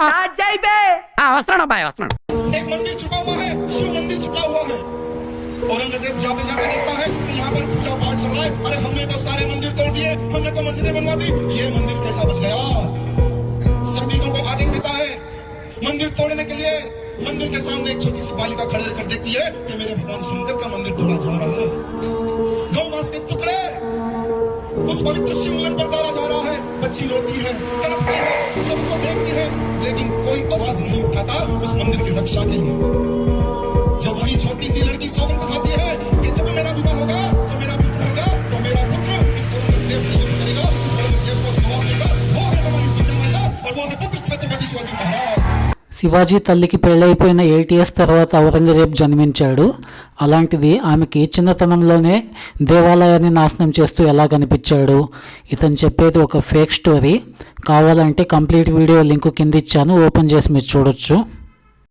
हाँ। हाँ, वस्त्रण भाई वस्त्रण एक मंदिर छुपा हुआ है शिव मंदिर छुपा हुआ है। औरंगज़ेब जाते जाते देखता है कि यहाँ पर पूजा पाठ चल रहा है। अरे हमने तो सारे मंदिर तोड़ दिए हमने तो मस्जिदें बनवा दी। ये मंदिर कैसा बच गया? सैनिकों को आदेश देता है। मंदिर तोड़ने के लिए मंदिर के सामने एक छोटी सी बालिका खड़े रखकर देती है कि मेरे भगवान शंकर का मंदिर तोड़ा जा रहा है। गौ मास के टुकड़े। उस पवित्र शिवलिंग पर डाला जा रहा है। बच्ची रोती है तड़पती है सबको लेकिन कोई आवाज नहीं उठाता उस मंदिर की रक्षा के लिए जब वही छोटी सी लड़की सौगंध खाती है कि जब मेरा विवाह होगा तो मेरा पुत्र होगा तो मेरा पुत्र इस औरंगजेब से युद्ध करेगा उस औरंगजेब को जवाब देगा वो है हमारी चीजें महिला और वो है पुत्र छत्रपति शिवाजी महाराज శివాజీ తల్లికి పెళ్ళైపోయిన ఎయిట్ ఇయర్స్ తర్వాత ఔరంగజేబ్ జన్మించాడు అలాంటిది ఆమెకి చిన్నతనంలోనే దేవాలయాన్ని నాశనం చేస్తూ ఎలా కనిపించాడు ఇతను చెప్పేది ఒక ఫేక్ స్టోరీ కావాలంటే కంప్లీట్ వీడియో లింక్ కింద ఇచ్చాను. ఓపెన్ చేసి మీరు చూడొచ్చు.